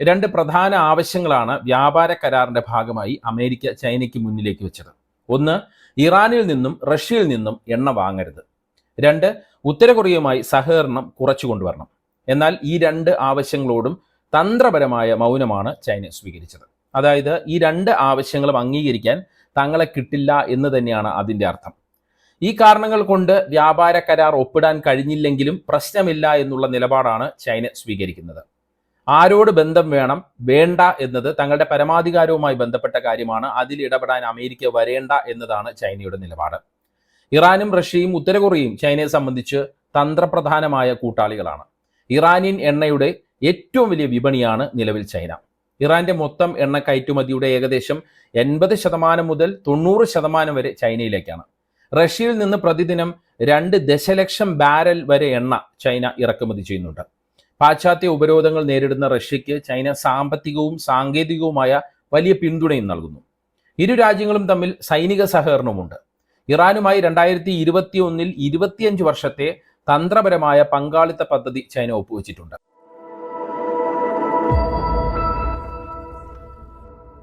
രണ്ട് പ്രധാന ആവശ്യങ്ങളാണ് വ്യാപാര കരാറിന്റെ ഭാഗമായി അമേരിക്ക ചൈനയ്ക്ക് മുന്നിലേക്ക് വെച്ചത്. ഒന്ന് ഇറാനിൽ നിന്നും റഷ്യയിൽ നിന്നും എണ്ണ വാങ്ങരുത്. രണ്ട് ഉത്തര കൊറിയയുമായി സഹകരണം കുറച്ചു കൊണ്ടുവരണം. എന്നാൽ ഈ രണ്ട് ആവശ്യങ്ങളോടും തന്ത്രപരമായ മൗനമാണ് ചൈന സ്വീകരിച്ചത്. അതായത് ഈ രണ്ട് ആവശ്യങ്ങളും അംഗീകരിക്കാൻ തങ്ങളെ കിട്ടില്ല എന്ന് തന്നെയാണ് അതിന്റെ അർത്ഥം. ഈ കാരണങ്ങൾ കൊണ്ട് വ്യാപാര കരാർ ഒപ്പിടാൻ കഴിഞ്ഞില്ലെങ്കിലും പ്രശ്നമില്ല എന്നുള്ള നിലപാടാണ് ചൈന സ്വീകരിക്കുന്നത്. ആരോട് ബന്ധം വേണം? വേണ്ട എന്നത് തങ്ങളുടെ പരമാധികാരവുമായി ബന്ധപ്പെട്ട കാര്യമാണ്. അതിൽ ഇടപെടാൻ അമേരിക്ക വരേണ്ട എന്നതാണ് ചൈനയുടെ നിലപാട്. ഇറാനും റഷ്യയും ഉത്തര കൊറിയയും ചൈനയെ സംബന്ധിച്ച് തന്ത്രപ്രധാനമായ കൂട്ടാളികളാണ്. ഇറാനിയൻ എണ്ണയുടെ ഏറ്റവും വലിയ വിപണിയാണ് നിലവിൽ ചൈന. ഇറാന്റെ മൊത്തം എണ്ണ കയറ്റുമതിയുടെ ഏകദേശം എൺപത് ശതമാനം മുതൽ തൊണ്ണൂറ് ശതമാനം വരെ ചൈനയിലേക്കാണ്. റഷ്യയിൽ നിന്ന് പ്രതിദിനം രണ്ട് ദശലക്ഷം ബാരൽ വരെ എണ്ണ ചൈന ഇറക്കുമതി ചെയ്യുന്നുണ്ട്. പാശ്ചാത്യ ഉപരോധങ്ങൾ നേരിടുന്ന റഷ്യയ്ക്ക് ചൈന സാമ്പത്തികവും സാങ്കേതികവുമായ വലിയ പിന്തുണയും നൽകുന്നു. ഇരു രാജ്യങ്ങളും തമ്മിൽ സൈനിക സഹകരണമുണ്ട് ഇറാനുമായി രണ്ടായിരത്തി ഇരുപത്തി ഒന്നിൽ ഇരുപത്തിയഞ്ച് വർഷത്തെ തന്ത്രപരമായ പങ്കാളിത്ത പദ്ധതി ചൈന ഒപ്പുവെച്ചിട്ടുണ്ട്.